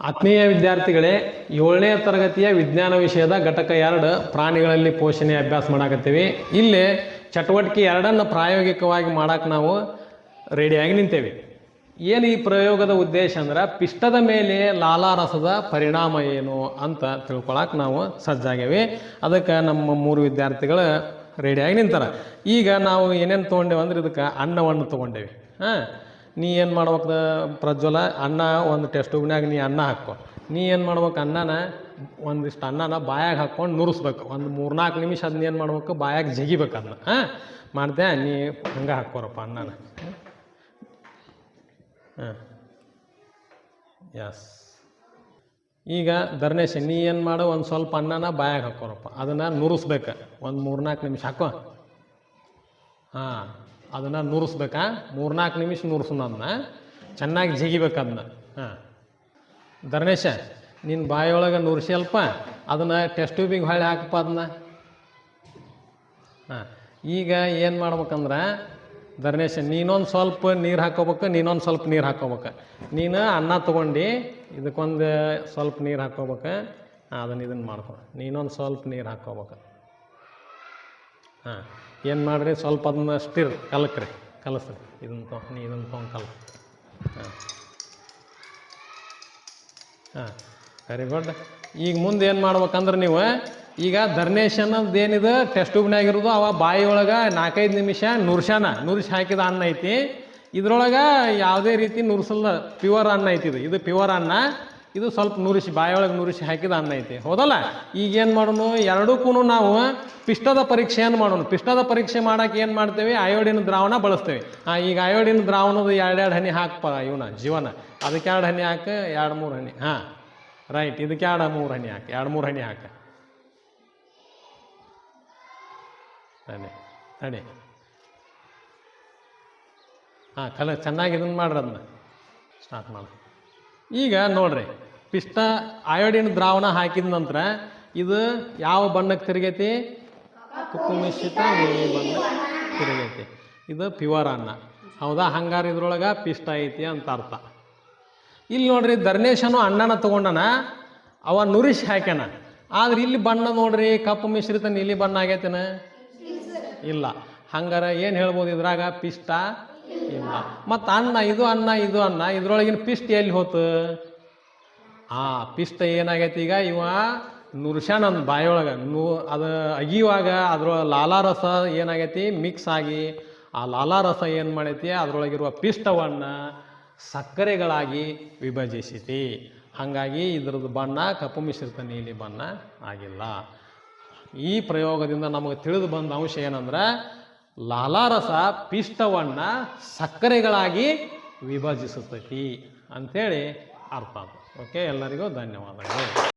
ಆತ್ಮೀಯ ವಿದ್ಯಾರ್ಥಿಗಳೇ, ಏಳನೇ ತರಗತಿಯ ವಿಜ್ಞಾನ ವಿಷಯದ ಘಟಕ ಎರಡು, ಪ್ರಾಣಿಗಳಲ್ಲಿ ಪೋಷಣೆ ಅಭ್ಯಾಸ ಮಾಡಾಕತ್ತೀವಿ. ಇಲ್ಲಿ ಚಟುವಟಿಕೆ ಎರಡನ್ನು ಪ್ರಾಯೋಗಿಕವಾಗಿ ಮಾಡಕ್ಕೆ ನಾವು ರೆಡಿಯಾಗಿ ನಿಂತೇವೆ. ಏನು ಈ ಪ್ರಯೋಗದ ಉದ್ದೇಶ ಅಂದ್ರೆ, ಪಿಷ್ಟದ ಮೇಲೆ ಲಾಲಾರಸದ ಪರಿಣಾಮ ಏನು ಅಂತ ತಿಳ್ಕೊಳಕ್ಕೆ ನಾವು ಸಜ್ಜಾಗೇವಿ ಅದಕ್ಕೆ ನಮ್ಮ ಮೂರು ವಿದ್ಯಾರ್ಥಿಗಳು ರೆಡಿಯಾಗಿ ನಿಂತಾರ. ಈಗ ನಾವು ಏನೇನು ತೊಗೊಂಡೇವೆ ಅಂದ್ರೆ ಇದಕ್ಕೆ ಅನ್ನವನ್ನು ತೊಗೊಂಡೇವಿ. ಹಾಂ ನೀ ಏನು ಮಾಡ್ಬೇಕು ಪ್ರಜ್ವಲ? ಅನ್ನ ಒಂದು ಟೆಸ್ಟ್ ನೀ ಅನ್ನ ಹಾಕೋ. ನೀ ಏನು ಮಾಡ್ಬೇಕು? ಅನ್ನನ ಒಂದಿಷ್ಟು ಅನ್ನನ ಬಾಯಾಗ ಹಾಕ್ಕೊಂಡು ನುರಿಸ್ಬೇಕು. ಒಂದು ಮೂರ್ನಾಲ್ಕು ನಿಮಿಷ ಅದನ್ನ ಏನು ಮಾಡ್ಬೇಕು? ಬಾಯಾಗ ಜಗಿಬೇಕು ಅದನ್ನ ಹಾಂ? ಮಾಡಿದೆ, ನೀ ಹಂಗೆ ಹಾಕ್ಕೋರಪ್ಪ ಅನ್ನನ. ಹಾಂ. ಎಸ್ ಈಗ ಧರ್ನೇಶ ನೀ ಏನು ಮಾಡು? ಒಂದು ಸ್ವಲ್ಪ ಅನ್ನನ ಬಾಯಾಗ ಹಾಕೋರಪ್ಪ ಅದನ್ನು ನುರಿಸ್ಬೇಕು. ಒಂದು ಮೂರ್ನಾಲ್ಕು ನಿಮಿಷ ಹಾಕೋ. ಹಾಂ. ಅದನ್ನು ನುರಿಸ್ಬೇಕಾ? ಮೂರ್ನಾಲ್ಕು ನಿಮಿಷ ನುರ್ಸೋಣ ಅದನ್ನ ಚೆನ್ನಾಗಿ ಜಿಗಿಬೇಕು ಅದನ್ನ. ಹಾಂ. ಧರ್ಮೇಶ ನಿನ್ನ ಬಾಯಿಯೊಳಗೆ ನುರಿಸಿ ಅಲ್ಪ. ಅದನ್ನು ಟೆಸ್ಟ್ ಟ್ಯೂಬಿಗೆ ಹೊಳೆ ಹಾಕಪ್ಪ ಅದನ್ನ. ಹಾಂ. ಈಗ ಏನು ಮಾಡ್ಬೇಕಂದ್ರೆ, ಧರ್ಮೇಶ, ನೀನೊಂದು ಸ್ವಲ್ಪ ನೀರು ಹಾಕೋಬೇಕು, ನೀನೊಂದು ಸ್ವಲ್ಪ ನೀರು ಹಾಕೋಬೇಕು. ನೀನು ಅನ್ನ ತೊಗೊಂಡು, ಇದಕ್ಕೊಂದು ಸ್ವಲ್ಪ ನೀರು ಹಾಕೋಬೇಕು. ಅದನ್ನ ಇದನ್ನು ಮಾಡ್ಕೊ. ನೀನೊಂದು ಸ್ವಲ್ಪ ನೀರು ಹಾಕೋಬೇಕು. ಹಾಂ. ಏನು ಮಾಡಿರಿ? ಸ್ವಲ್ಪ ಅದನ್ನ ಸ್ಟಿರ್ ಕಲಕ್ರಿ, ಕಲಸ್ರಿ. ಇದನ್ನು ತೊ ನೀ ಇದನ್ನ ತೊಗೊಂಡು ಕಲ. ಹಾಂ. ಹಾಂ. ವೆರಿ ಗುಡ್ ಈಗ ಮುಂದೆ ಏನು ಮಾಡ್ಬೇಕಂದ್ರೆ ನೀವು, ಈಗ ಧರ್ನೇಶ್ ಅನ್ನೋದು ಏನಿದೆ ಟೆಸ್ಟ್ ಟ್ಯೂಬ್ನಾಗಿರೋದು ಅವ ಬಾಯಿ ಒಳಗೆ ನಾಲ್ಕೈದು ನಿಮಿಷ ನುರ್ಶಾನ ನುರ್ಸಿ ಹಾಕಿದ ಅನ್ನ ಐತಿ. ಇದ್ರೊಳಗೆ ಯಾವುದೇ ರೀತಿ ನುರ್ಸಲ್ಲ ಪ್ಯೂರ್ ಅನ್ನ ಐತಿ ಇದು. ಇದು ಪ್ಯೂರ್ ಅನ್ನ. ಇದು ಸ್ವಲ್ಪ ನುರಿಸಿ, ಬಾಯೊಳಗೆ ನುರಿಸಿ ಹಾಕಿದ ಅನ್ನ ಐತಿ. ಹೌದಲ್ಲ? ಈಗ ಏನು ಮಾಡೋಣ ಎರಡಕ್ಕೂ ನಾವು ಪಿಷ್ಟದ ಪರೀಕ್ಷೆಯನ್ನು ಮಾಡೋಣ ಪಿಷ್ಟದ ಪರೀಕ್ಷೆ ಮಾಡೋಕೆ ಏನು ಮಾಡ್ತೇವೆ? ಅಯೋಡಿನ ದ್ರಾವಣ ಬಳಸ್ತೇವೆ. ಹಾಂ ಈಗ ಅಯೋಡಿನ ದ್ರಾವಣದ ಎರಡೆರಡು ಹನಿ ಹಾಕಪ್ಪ ಇವನ, ಜೀವನ. ಅದಕ್ಕೆ ಎರಡು ಹನಿ ಹಾಕ, ಎರಡು ಮೂರು ಹನಿ. ಹಾಂ ರೈಟ್ ಇದಕ್ಕೆ ಎರಡು ಮೂರು ಹನಿ ಹಾಕಿ. ಎರಡು ಮೂರು ಹನಿ ಹಾಕ. ತಡೆ ತಡೆ. ಹಾಂ, ಕಲ, ಚೆನ್ನಾಗಿ ಇದನ್ನು ಮಾಡ್ರಿ ಅದನ್ನ ಸ್ಟಾರ್ಟ್ ಮಾಡಿ. ಈಗ ನೋಡ್ರಿ. ಪಿಷ್ಟ ಅಯೋಡಿನ್ ದ್ರಾವಣ ಹಾಕಿದ ನಂತರ ಇದು ಯಾವ ಬಣ್ಣಕ್ಕೆ ತಿರುಗೈತಿ? ಕಪ್ಪು ಮಿಶ್ರಿತ ನೀಲಿ ಬಣ್ಣ ತಿರುಗೈತಿ. ಇದು ಪ್ಯೂರ್ ಅನ್ನ. ಹೌದಾ? ಹಂಗಾರೆ ಇದ್ರೊಳಗೆ ಪಿಷ್ಟ ಐತಿ ಅಂತ ಅರ್ಥ. ಇಲ್ಲಿ ನೋಡ್ರಿ ಧರ್ನೇಶನು ಅಣ್ಣನ ತಗೊಂಡನ, ಅವ ನುರಿಶ್ ಹಾಕ್ಯಾನ. ಆದ್ರೆ ಇಲ್ಲಿ ಬಣ್ಣ ನೋಡ್ರಿ, ಕಪ್ಪು ಮಿಶ್ರಿತ ನೀಲಿ ಬಣ್ಣ ಆಗೈತೇನ? ಇಲ್ಲ. ಹಂಗಾರೆ ಏನು ಹೇಳ್ಬೋದು ಇದ್ರಾಗ? ಪಿಷ್ಟ ಇಲ್ಲ. ಮತ್ತು ಅನ್ನ, ಇದು ಅನ್ನ ಇದು ಅನ್ನ, ಇದ್ರೊಳಗಿನ ಪಿಷ್ಟ ಎಲ್ಲಿ ಹೋತು? ಆ ಪಿಷ್ಟ ಏನಾಗೈತಿ ಈಗ ಇವ ನುರ್ಶಾನ ಅಂದ್ ಬಾಯೊಳಗೆ. ನು ಅದು ಅಗಿಯುವಾಗ ಅದ್ರ ಲಾಲಾರಸ ಏನಾಗೈತಿ? ಮಿಕ್ಸ್ ಆಗಿ ಆ ಲಾಲಾರಸ ಏನು ಮಾಡೈತಿ? ಅದರೊಳಗಿರುವ ಪಿಷ್ಟವನ್ನು ಸಕ್ಕರೆಗಳಾಗಿ ವಿಭಜಿಸಿತಿ. ಹಾಗಾಗಿ ಇದ್ರದ್ದು ಬಣ್ಣ ಕಪ್ಪು ಮಿಶ್ರಿತ ನೀಲಿ ಬಣ್ಣ ಆಗಿಲ್ಲ. ಈ ಪ್ರಯೋಗದಿಂದ ನಮಗೆ ತಿಳಿದು ಬಂದ ಅಂಶ ಏನಂದ್ರೆ ಲಾಲಾರಸ ಪಿಷ್ಟವನ್ನು ಸಕ್ಕರೆಗಳಾಗಿ ವಿಭಜಿಸುತ್ತೈತಿ ಅಂಥೇಳಿ ಅರ್ಥ ಓಕೆ ಎಲ್ಲರಿಗೂ ಧನ್ಯವಾದಗಳು.